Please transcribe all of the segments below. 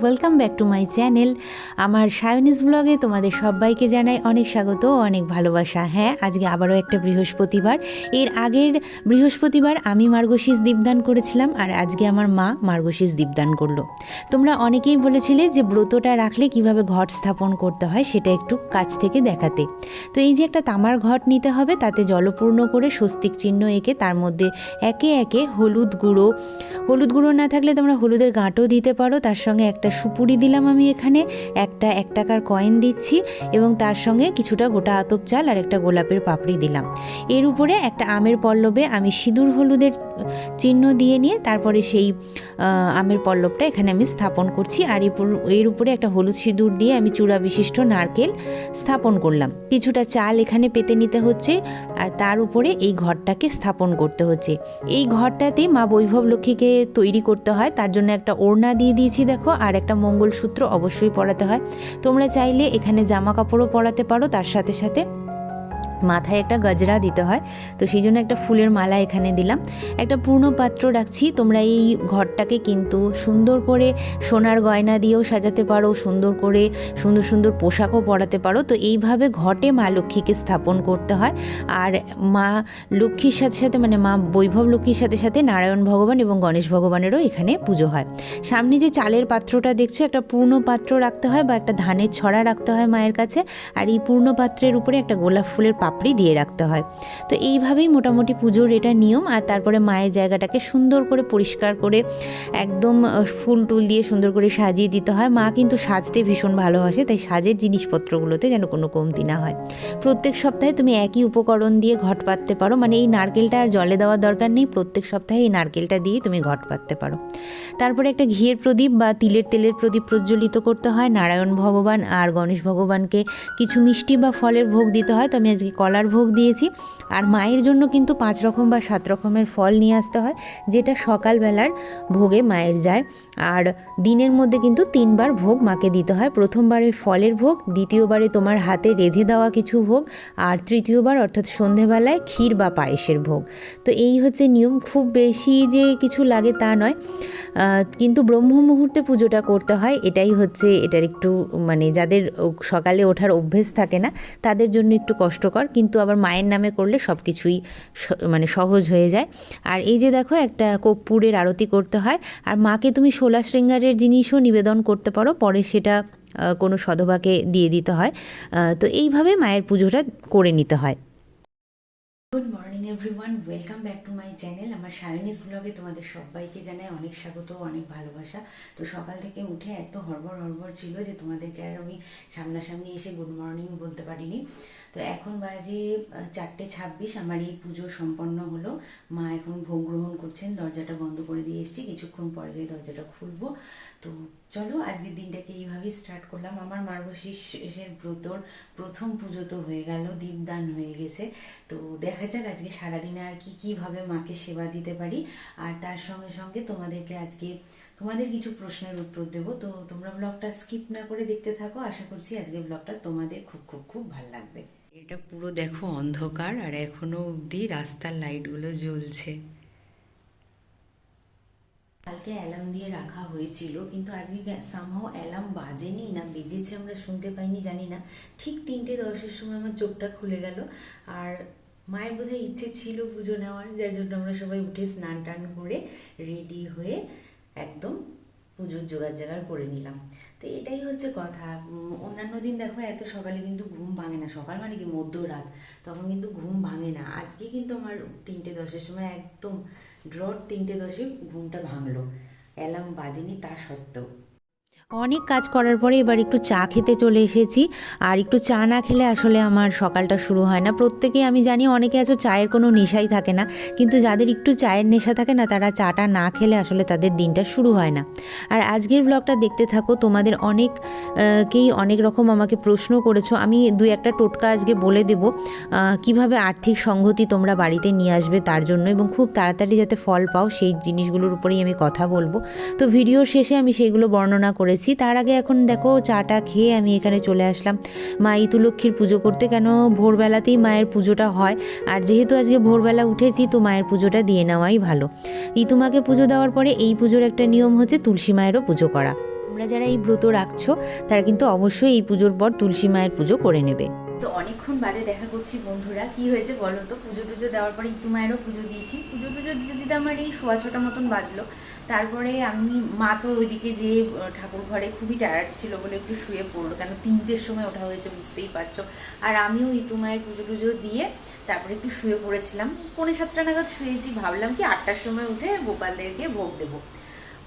Welcome back to my channel আমার সায়নিস ব্লগে তোমাদের সবাইকে জানাই অনেক স্বাগত, অনেক ভালোবাসা। হ্যাঁ আজকে আবারও একটা বৃহস্পতিবার। এর আগের বৃহস্পতিবার আমি মার্গশীষ দীপদান করেছিলাম, আর আজকে আমার মা মার্গশীষ দীপদান করল। তোমরা অনেকেই বলেছিলে যে ব্রতটা রাখলে কীভাবে ঘট স্থাপন করতে হয়, সেটা একটু কাছ থেকে দেখাতে। তো এই যে একটা তামার ঘট নিতে হবে, তাতে জলপূর্ণ করে স্বস্তিক চিহ্ন এঁকে তার মধ্যে একে একে হলুদ গুঁড়ো। হলুদ গুঁড়ো না থাকলে তোমরা হলুদের গাঁটও দিতে পারো, তার সঙ্গে একটা সুপুরি দিলাম আমি এখানে, একটা এক টাকার কয়েন দিচ্ছি এবং তার সঙ্গে কিছুটা গোটা আতপ চাল আর একটা গোলাপের পাপড়ি দিলাম। এর উপরে একটা আমের পল্লবে আমি সিঁদুর হলুদের চিহ্ন দিয়ে নিয়ে তারপরে সেই আমের পল্লবটা এখানে আমি স্থাপন করছি আর এর উপরে একটা হলুদ সিঁদুর দিয়ে আমি চূড়া বিশিষ্ট নারকেল স্থাপন করলাম। কিছুটা চাল এখানে পেতে নিতে হচ্ছে আর তার উপরে এই ঘরটাকে স্থাপন করতে হচ্ছে। এই ঘরটাতে মা বৈভব লক্ষ্মীকে তৈরি করতে হয়, তার জন্য একটা ওড়না দিয়ে দিয়েছি দেখো আর একটা মঙ্গলসূত্র অবশ্যই পরাতে হয়। তোমরা চাইলে এখানে জামা কাপড়ও পরাতে পারো, তার সাথে সাথে মাথায় একটা গজরা দিতে হয়। তো সেই জন্য একটা ফুলের মালা এখানে দিলাম। একটা পূর্ণ পাত্র রাখছি। তোমরা এই ঘরটাকে কিন্তু সুন্দর করে সোনার গয়না দিয়েও সাজাতে পারো, সুন্দর করে সুন্দর সুন্দর পোশাকও পরাতে পারো। তো এইভাবে ঘটে মা লক্ষ্মীকে স্থাপন করতে হয়। আর মা লক্ষ্মীর সাথে সাথে মানে মা বৈভব লক্ষ্মীর সাথে সাথে নারায়ণ ভগবান এবং গণেশ ভগবানেরও এখানে পুজো হয়। সামনে যে চালের পাত্রটা দেখছ, একটা পূর্ণ পাত্র রাখতে হয় বা একটা ধানের ছড়া রাখতে হয় মায়ের কাছে। আর এই পূর্ণ পাত্রের উপরে একটা গোলাপ ফুলের পাপড়ি দিয়ে রাখতে হয়। তো এইভাবেই মোটামুটি পুজোর এটা নিয়ম আর তারপরে মায়ের জায়গাটাকে সুন্দর করে পরিষ্কার করে একদম ফুল টুল দিয়ে সুন্দর করে সাজিয়ে দিতে হয়। মা কিন্তু সাজতে ভীষণ ভালোবাসে, তাই সাজের জিনিসপত্রগুলোতে যেন কোনো কমতি না হয়। প্রত্যেক সপ্তাহে তুমি একই উপকরণ দিয়ে ঘট পাততে পারো। মানে এই নারকেলটা আর জলে দেওয়ার দরকার নেই, প্রত্যেক সপ্তাহে এই নারকেলটা দিয়ে তুমি ঘট পাততে পারো। তারপরে একটা ঘিয়ের প্রদীপ বা তিলের তেলের প্রদীপ প্রজ্বলিত করতে হয়। নারায়ণ ভগবান আর গণেশ ভগবানকে কিছু মিষ্টি বা ফলের ভোগ দিতে হয়। তো আমি আজকে কলার ভোগ দিয়েছি। আর মায়ের জন্য কিন্তু পাঁচ রকম বা সাত রকমের ফল নিয়ে আসতে হয়, যেটা সকালবেলার ভোগে মায়ের যায়। আর দিনের মধ্যে কিন্তু তিনবার ভোগ মাকে দিতে হয়। প্রথমবারে ফলের ভোগ, দ্বিতীয়বারে তোমার হাতে রেঁধে দেওয়া কিছু ভোগ, আর তৃতীয়বার অর্থাৎ সন্ধেবেলায় ক্ষীর বা পায়েসের ভোগ। তো এই হচ্ছে নিয়ম, খুব বেশি যে কিছু লাগে তা নয়। কিন্তু ব্রহ্ম মুহূর্তে পুজোটা করতে হয়, এটাই হচ্ছে, এটার একটু মানে যাদের সকালে ওঠার অভ্যেস থাকে না, তাদের জন্য একটু কষ্টকর। কিন্তু আবার মায়ের নামে করলে সব কিছুই মানে সহজ হয়ে যায়। আর এই যে দেখো, একটা কর্পূরের আরতি করতে হয়। আর মাকে তুমি শোলা শৃঙ্গারের জিনিসও নিবেদন করতে পারো, পরে সেটা কোনো সধবাকে দিয়ে দিতে হয়। তো এইভাবে মায়ের পুজোটা করে নিতে হয়। Good morning everyone welcome back to my channel আমার সায়নিস ব্লগে তোমাদের সবাইকে জানাই অনেক স্বাগত, অনেক ভালোবাসা। তো সকাল থেকে উঠে এত হড়বড় হড়বড় ছিল যে তোমাদেরকে আর আমি সামনাসামনি এসে গুড মর্নিং বলতে পারিনি। তো এখন বাজে চারটে ছাব্বিশ। আমার এই পুজো সম্পন্ন হলো। মা এখন ভোগ গ্রহণ করছেন। দরজাটা বন্ধ করে দিয়ে এসেছি। কিছুক্ষণ পরে যে দরজাটা খুলবো। তো চলো আজকের দিনটাকে এইভাবেই স্টার্ট করলাম। আমার মার্গশীর্ষের ব্রতর প্রথম পুজো তো হয়ে গেল, দীপদান হয়ে গেছে। তো দেখা যাক আজকে সারাদিনে আর কি কীভাবে মাকে সেবা দিতে পারি। আর তার সঙ্গে সঙ্গে তোমাদেরকে আজকে তোমাদের কিছু প্রশ্নের উত্তর দেব। তো তোমরা ব্লগটা স্কিপ না করে দেখতে থাকো। আশা করছি আজকে ব্লগটা তোমাদের খুব খুব খুব ভালো লাগবে। এটা পুরো দেখো অন্ধকার আর এখনও অবধি রাস্তার লাইটগুলো জ্বলছে। কালকে অ্যালার্ম দিয়ে রাখা হয়েছিল, কিন্তু আজকে সামহাও অ্যালার্ম বাজেনি না, বেজেছে আমরা শুনতে পাইনি, জানি না। ঠিক তিনটে দশের সময় আমার চোখটা খুলে গেল, আর মায়ের বোধহয় ইচ্ছে ছিল পুজো নেওয়ার, যার জন্য আমরা সবাই উঠে স্নান টান করে রেডি হয়ে একদম পুজোর জোগাড় জাগাড় করে নিলাম। তো এটাই হচ্ছে কথা। অন্যান্য দিন দেখো, এত সকালে কিন্তু ঘুম ভাঙে না। সকাল মানে কি? মধ্যরাত। তখন কিন্তু ঘুম ভাঙে না। আজকে কিন্তু আমার তিনটে দশের সময় একদম ড্রট তিনটে দশে ঘুমটা ভাঙল। অ্যালার্ম বাজেনি তা সত্ত্বেও। অনেক কাজ করার পরে এবার একটু চা খেতে চলে এসেছি। আর একটু চা না খেলে আসলে আমার সকালটা শুরু হয় না। প্রত্যেকে আমি জানি অনেকে আছো চায়ের কোনো নেশাই থাকে না। কিন্তু যাদের একটু চায়ের নেশা থাকে না, তারা চাটা না খেলে আসলে তাদের দিনটা শুরু হয় না। আর আজকের ব্লগটা দেখতে থাকো, তোমাদের অনেক কেই অনেক রকম আমাকে প্রশ্ন করেছ। আমি দুই একটা টোটকা আজকে বলে দেবো কীভাবে আর্থিক সংগতি তোমরা বাড়িতে নিয়ে আসবে তার জন্য এবং খুব তাড়াতাড়ি যাতে ফল পাও, সেই জিনিসগুলোর উপরেই আমি কথা বলব। তো ভিডিওর শেষে আমি সেইগুলো বর্ণনা করেছি। তার আগে এখন দেখো চাটা খেয়ে আমি এখানে চলে আসলাম। মা ইতুলক্ষ্মীর পুজো করতে কেন ভোরবেলাতেই মায়ের পুজোটা হয়। আর যেহেতু আজকে ভোরবেলা উঠেছি, তো মায়ের পুজোটা দিয়ে নেওয়াই ভালো। ইতুমাকে পুজো দেওয়ার পরে এই পুজোর একটা নিয়ম হচ্ছে তুলসী মায়েরও পুজো করা। তোমরা যারা এই ব্রত রাখছো, তারা কিন্তু অবশ্যই এই পুজোর পর তুলসী মায়ের পুজো করে নেবে। তো অনেকক্ষণ বাদে দেখা করছি বন্ধুরা, কি হয়েছে বলো তো? পুজো টুজো দেওয়ার পরে ইতু মায়েরও পুজো দিয়েছি। পুজো টুজো দিতে দিতে আমার এই সোয়া ছটা মতন বাজলো। তারপরে আমি, মা তো ওইদিকে যে ঠাকুর ঘরে খুবই টায়ার্ড ছিল বলে একটু শুয়ে পড়ল। কেন তিনটের সময় ওঠা হয়েছে, বুঝতেই পারছ। আর আমিও ইতু মায়ের পুজো টুজো দিয়ে তারপরে একটু শুয়ে পড়েছিলাম। পনেরো সাতটা নাগাদ শুয়েছি, ভাবলাম কি আটটার সময় উঠে গোপালদেরকে ভোগ দেবো।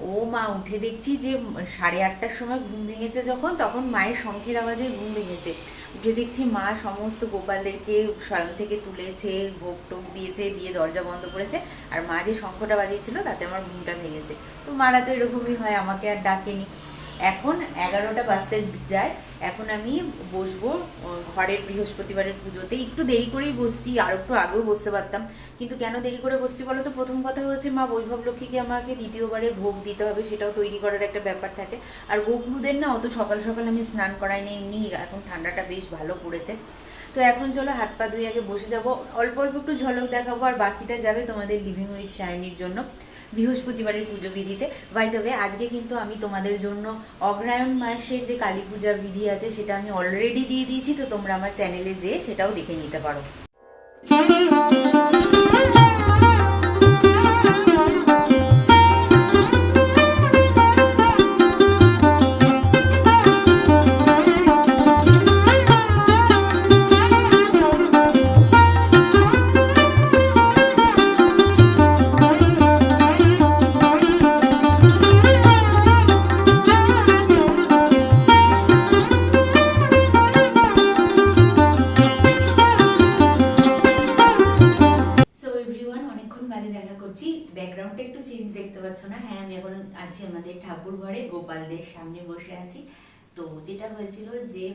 ও মা, উঠে দেখছি যে সাড়ে আটটার সময় ঘুম ভেঙেছে যখন, তখন মায়ের শঙ্খের আওয়াজে ঘুম ভেঙেছে। উঠে দেখছি মা সমস্ত গোপালদেরকে স্বয়ং থেকে তুলেছে, ভোগ টোক দিয়েছে, দিয়ে দরজা বন্ধ করেছে। আর মা যে শঙ্খটা বাজিয়েছিল, তাতে আমার ঘুমটা ভেঙেছে। তো মারা তো এরকমই হয়, আমাকে আর ডাকেনি। এখন এগারোটা বাজতে যায়। এখন আমি বসবো ঘরের বৃহস্পতিবারের পুজোতে। একটু দেরি করেই বসছি, আর একটু আগেও বসতে পারতাম। কিন্তু কেন দেরি করে বসছি বলো তো? প্রথম কথা হচ্ছে মা বৈভব লক্ষ্মীকে আমাকে দ্বিতীয়বারের ভোগ দিতে হবে, সেটাও তৈরি করার একটা ব্যাপার থাকে। আর গোকুলদের না, অত সকাল সকাল আমি স্নান করাই নি এমনি এখন ঠান্ডাটা বেশ ভালো পড়েছে। তো এখন চলো হাত পা ধুয়ে আগে বসে যাব। অল্প অল্প একটু ঝলক দেখাবো, আর বাকিটা যাবে তোমাদের লিভিং উইথ শায়নির জন্য। বৃহস্পতিবারের পুজো বিধিতে। বাই তবে আজকে কিন্তু আমি তোমাদের জন্য অগ্রায়ণ মাসের যে কালী পূজা বিধি আছে, সেটা আমি অলরেডি দিয়ে দিয়েছি, তো তোমরা আমার চ্যানেলে যেয়ে সেটাও দেখে নিতে পারো। এখন আছি আমাদের ঠাকুর ঘরে গোপালদের সামনে বসে আছি। তো যেটা হয়েছিল যে,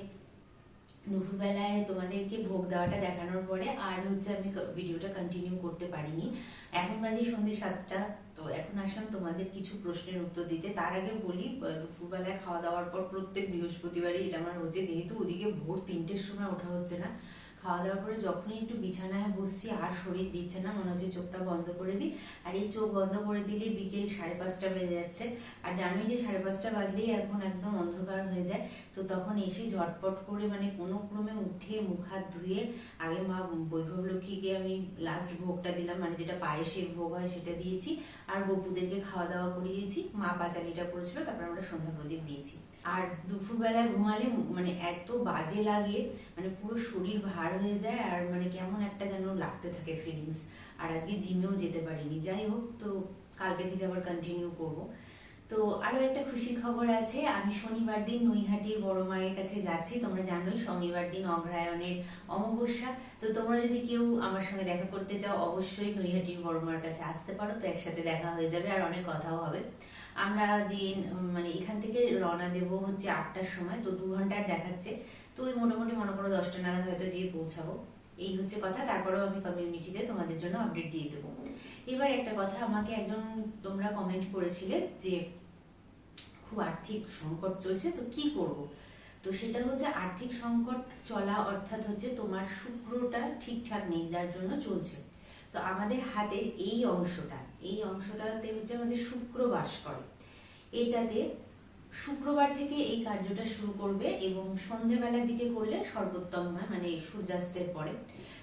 দুপুরবেলায় তোমাদেরকে ভোগ দেওয়াটা দেখানোর পরে আর হচ্ছে আমি ভিডিওটা কন্টিনিউ করতে পারিনি। এখন বাজে সন্ধ্যে সাতটা, তো এখন আসলাম তোমাদের কিছু প্রশ্নের উত্তর দিতে। তার আগে বলি দুপুরবেলায় খাওয়া দাওয়ার পর প্রত্যেক বৃহস্পতিবারই, এটা আমার হচ্ছে যেহেতু ওদিকে ভোর তিনটের সময় ওঠা হচ্ছে না খাওয়া দাওয়া করে যখনই একটু বিছানায় বসছি, আর শরীর দিচ্ছে না, মনে হচ্ছে চোখটা বন্ধ করে দিই। আর এই চোখ বন্ধ করে দিলে বিকেল সাড়ে পাঁচটা বেজে যাচ্ছে। আর জানোই যে সাড়ে পাঁচটা বাজলেই এখন একদম অন্ধকার হয়ে যায়। তো তখন এসে ঝটপট করে মানে কোনো ক্রমে উঠে মুখ হাত ধুয়ে আগে মা বৈভব লক্ষ্মীকে আমি লাস্ট ভোগটা দিলাম মানে যেটা পায়েসের ভোগ হয় সেটা দিয়েছি। আর গপুদেরকে খাওয়া দাওয়া করিয়েছি। মা পাঁচালিটা করেছিল, তারপর আমরা সন্ধ্যা প্রদীপ দিয়েছি। আর দুপুরবেলায় ঘুমালে মানে এত বাজে লাগে মানে পুরো শরীর ভার হয়ে যায় আর মানে কেমন একটা যেন লাগতে থাকে ফিলিংস আর আজকে জিমেও যেতে পারিনি। যাই হোক, তো কালকে থেকে আবার কন্টিনিউ করব। তো আরও একটা খুশি খবর আছে, আমি শনিবার দিন নৈহাটির বড় মায়ের কাছে যাচ্ছি। তোমরা জানোই শনিবার দিন অগ্রায়ণের অমাবস্যা। তো তোমরা যদি কেউ আমার সঙ্গে দেখা করতে চাও, অবশ্যই নৈহাটির বড় মার কাছে আসতে পারো। তো একসাথে দেখা হয়ে যাবে আর অনেক কথাও হবে। আমরা যে মানে এখান থেকে রওনা দেব হচ্ছে আটটার সময়, তো দু ঘণ্টার দেখাচ্ছে। তো ওই মোটামুটি মনে করো দশটা নাগাদ হয়তো যেয়ে পৌঁছাবো। এই হচ্ছে কথা, তারপরেও আমি কমিউনিটিতে তোমাদের জন্য আপডেট দিয়ে দেবো। এবার একটা কথা, আমাকে একজন তোমরা কমেন্ট করেছিলে যে, খুব আর্থিক সংকট চলছে, তো কি করব? তো সেটা হচ্ছে আর্থিক সংকট চলা অর্থাৎ হচ্ছে তোমার শুক্রটা ঠিকঠাক নেই, যার জন্য চলছে। তো আমাদের হাতের এই অংশটা এই অংশটাতে হচ্ছে আমাদের শুক্র বাস করে। এটাতে শুক্রবার থেকে এই কার্যটা শুরু করবে এবং সন্ধেবেলার দিকে করলে সর্বোত্তম হয় মানে সূর্যাস্তের পরে।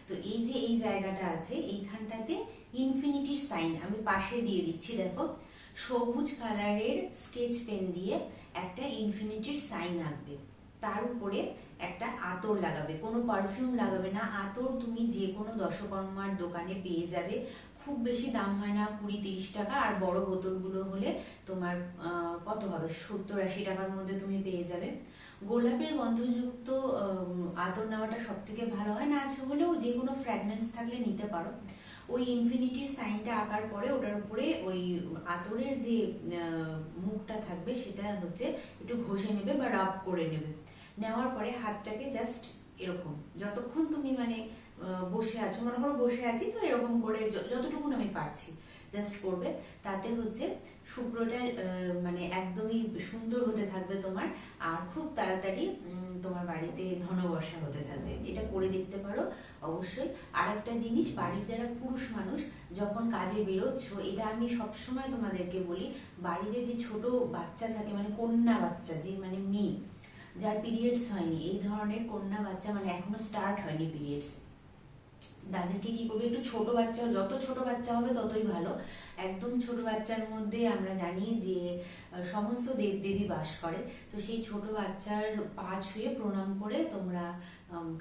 তো এই যে এই জায়গাটা আছে, এইখানটাতে ইনফিনিটির সাইন আমি পাশে দিয়ে দিচ্ছি, দেখো। সবুজ কালারের স্কেচ পেন দিয়ে একটা ইনফিনিটির সাইন আঁকবে। তার উপরে একটা আতর লাগাবে। কোনো পারফিউম লাগাবে না। আতর তুমি যে কোনো দশকর্মার দোকানে পেয়ে যাবে। খুব বেশি দাম হয় না, কুড়ি তিরিশ টাকা, আর বড় বোতলগুলো হলে তোমার কত হবে? সত্তর আশি টাকার মধ্যে তুমি পেয়ে যাবে। গোলাপের গন্ধযুক্ত আতর নেওয়াটা সব থেকে ভালো হয়। না আছে হলেও যে কোনো ফ্র্যাগনেন্স থাকলে নিতে পারো। ওই ইনফিনিটির সাইনটা আঁকার পরে ওটার উপরে ওই আতরের যে মুখটা থাকবে, সেটা হচ্ছে একটু ঘষে নেবে বা রাব করে নেবে। নেওয়ার পরে হাতটাকে জাস্ট এরকম, যতক্ষণ তুমি মানে বসে আছো, মনে করো বসে আছি, তো এরকম করে যতটুকুন আমি পারছি জাস্ট করবে। তাতে হচ্ছে শুক্রটা মানে একদমই সুন্দর হতে থাকবে তোমার, আর খুব তাড়াতাড়ি তোমার বাড়িতে ধনবর্ষা হতে থাকবে। এটা করে দেখতে পারো, অবশ্যই। আর একটা জিনিস, বাড়ির যারা পুরুষ মানুষ, যখন কাজে বেরোচ্ছ, এটা আমি সবসময় তোমাদেরকে বলি, বাড়িতে যে ছোট বাচ্চা থাকে মানে কন্যা বাচ্চা, যে মানে মেয়ে, যার পিরিয়ডস হয়নি, এই ধরনের কন্যা বাচ্চা মানে এখনও স্টার্ট হয়নি পিরিয়ডস তাদেরকে কি করবে? একটু ছোট বাচ্চা, যত ছোট বাচ্চা হবে ততই ভালো। একদম ছোট বাচ্চার মধ্যে আমরা জানি যে সমস্ত দেবদেবী বাস করে। তো সেই ছোট বাচ্চার পা ছুঁয়ে প্রণাম করে তোমরা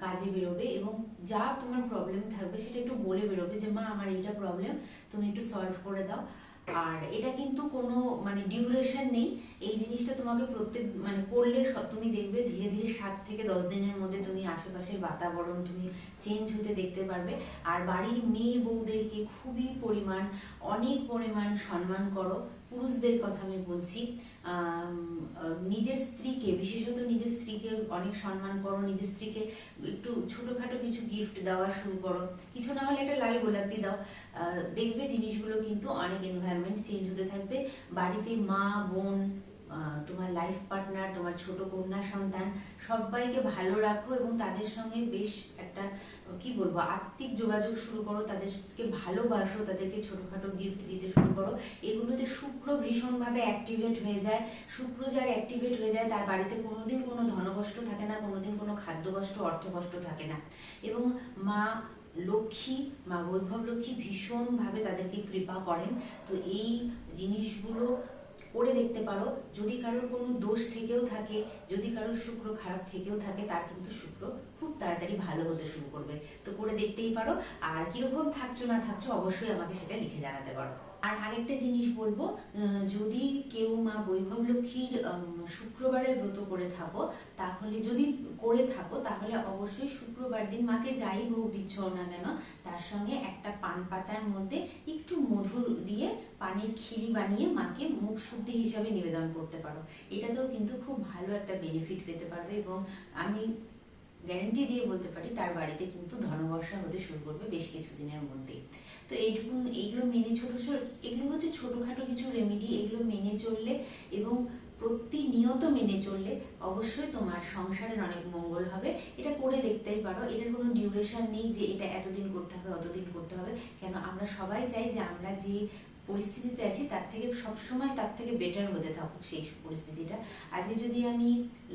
কাজে বেরোবে এবং যা তোমার প্রবলেম থাকবে সেটা একটু বলে বেরোবে যে, মা, আমার এইটা প্রবলেম তুমি একটু সলভ করে দাও। আর এটা কিন্তু কোনো মানে ডিউরেশন নেই। এই জিনিসটা তোমাকে প্রত্যেক মানে করলে তুমি দেখবে ধীরে ধীরে সাত থেকে দশ দিনের মধ্যে তুমি আশেপাশের বাতাবরণ তুমি চেঞ্জ হতে দেখতে পারবে। আর বাড়ির মেয়ে বউদেরকে খুবই পরিমাণ, অনেক পরিমাণ সম্মান করো। পুরুষদের কথা আমি বলছি নিজের স্ত্রীকে, বিশেষত নিজের স্ত্রীকে অনেক সম্মান করো, নিজের স্ত্রীকে একটু ছোটোখাটো কিছু গিফট দেওয়া শুরু করো। কিছু না হলে একটা লাল গোলাপি দাও। দেখবে জিনিসগুলো কিন্তু অনেক এনভায়রনমেন্ট চেঞ্জ হতে থাকবে। বাড়িতে মা, বোন তোমার লাইফ পার্টনার তোমার ছোট কন্যা সন্তান, সবাইকে ভালো রাখো এবং তাদের সঙ্গে বেশ একটা, কি বলব, আত্মিক যোগাযোগ শুরু করো, তাদেরকে ভালোবাসো, তাদেরকে ছোটোখাটো গিফট দিতে শুরু করো। এগুলোতে শুক্র ভীষণভাবে অ্যাক্টিভেট হয়ে যায়। শুক্র যার অ্যাক্টিভেট হয়ে যায়, তার বাড়িতে কোনোদিন কোনো ধনকষ্ট থাকে না, কোনোদিন কোনো খাদ্যকষ্ট, অর্থকষ্ট থাকে না। এবং মা লক্ষ্মী, মা বৈভব লক্ষ্মী ভীষণভাবে তাদেরকে কৃপা করেন। তো এই জিনিসগুলো করে দেখতে পারো। যদি কারোর কোনো দোষ থেকেও থাকে, যদি কারোর শুক্র খারাপ থেকেও থাকে, তার কিন্তু শুক্র খুব তাড়াতাড়ি ভালো হতে শুরু করবে। তো করে দেখতেই পারো। আর কীরকম থাকছো না থাকছো, অবশ্যই আমাকে সেটা লিখে জানাতে পারো। আর আরেকটা জিনিস বলব যদি কেউ মা বৈভব লক্ষ্মীর শুক্রবারের ব্রত করে থাকো, তাহলে যদি করে থাকো, তাহলে অবশ্যই শুক্রবার দিন মাকে যাই ভোগ দিচ্ছ না কেন, তার সঙ্গে একটা পান পাতার মধ্যে একটু মধু দিয়ে পানির খিরি বানিয়ে মাকে মুখ শুদ্ধি হিসাবে নিবেদন করতে পারো। এটাতেও কিন্তু খুব ভালো একটা বেনিফিট পেতে পারবে এবং আমি গ্যারেন্টি দিয়ে বলতে পারি, তার বাড়িতে কিন্তু ধনবর্ষা হতে শুরু করবে বেশ কিছুদিনের মধ্যেই। তো এইটুকু, এইগুলো মেনে ছোট ছোট এগুলো হচ্ছে ছোটোখাটো কিছু রেমেডি এগুলো মেনে চললে এবং প্রতিনিয়ত মেনে চললে অবশ্যই তোমার সংসারের অনেক মঙ্গল হবে। এটা করে দেখতেই পারো, এটার কোনো ডিউরেশন নেই যে এটা এতদিন করতে হবে, অতদিন করতে হবে। কেন? আমরা সবাই চাই যে আমরা যে পরিস্থিতিতে আছি, তার থেকে সবসময় তার থেকে বেটার হতে থাকুক সেই পরিস্থিতিটা। আজকে যদি আমি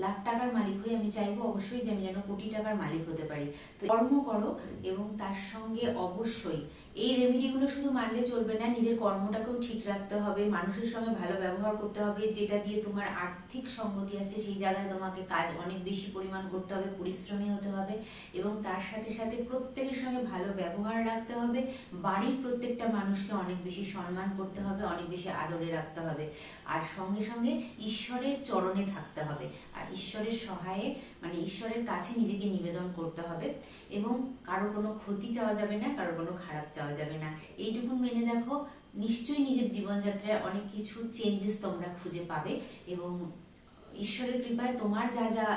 লাখ টাকার মালিক হই, আমি চাইব অবশ্যই যে আমি যেন কোটি টাকার মালিক হতে পারি। তো কর্ম করো এবং তার সঙ্গে অবশ্যই এই রেমেডিগুলো শুধু মানলে চলবে না, নিজের কর্মটাকেও ঠিক রাখতে হবে, মানুষের সঙ্গে ভালো ব্যবহার করতে হবে, যেটা দিয়ে তোমার আর্থিক সঙ্গতি আসছে, সেই জায়গায় তোমাকে কাজ অনেক বেশি পরিমাণ করতে হবে, পরিশ্রমী হতে হবে এবং তার সাথে সাথে প্রত্যেকের সঙ্গে ভালো ব্যবহার রাখতে হবে, বাড়ির প্রত্যেকটা মানুষকে অনেক বেশি সম্মান করতে হবে, অনেক বেশি আদরে রাখতে হবে। আর সঙ্গে সঙ্গে ঈশ্বরের চরণে থাকতে হবে। আর ঈশ্বরের সহায়ে মানে ঈশ্বরের কাছে নিজেকে নিবেদন করতে হবে এবং কারও কোনো ক্ষতি চাওয়া যাবে না কারও কোনো খারাপ চাওয়া যাবে না। এইটুকু মেনে দেখো, নিশ্চয়ই নিজের জীবনযাত্রায় অনেক কিছু চেঞ্জেস তোমরা খুঁজে পাবে এবং ঈশ্বরের কৃপায় তোমার যা যা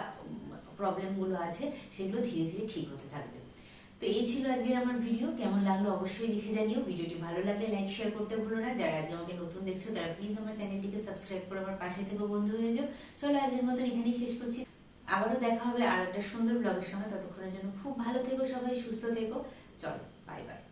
প্রবলেমগুলো আছে, সেগুলো ধীরে ধীরে ঠিক হতে থাকবে। তো এই ছিল আজকের আমার ভিডিও কেমন লাগল অবশ্যই লিখে জানিও। ভিডিওটি ভালো লাগলে লাইক শেয়ার করতে ভুলো না। যারা আজকে আমাকে নতুন দেখছ, তারা প্লিজ আমার চ্যানেলটিকে সাবস্ক্রাইব করে আমার পাশে থেকে বন্ধু হয়ে যাও। চলো আজকের মতন এখানেই শেষ করছি। আবারও দেখা হবে আর একটা সুন্দর ব্লগের সঙ্গে। ততক্ষণের জন্য খুব ভালো থেকো সবাই, সুস্থ থেকো। চলো বাই বাই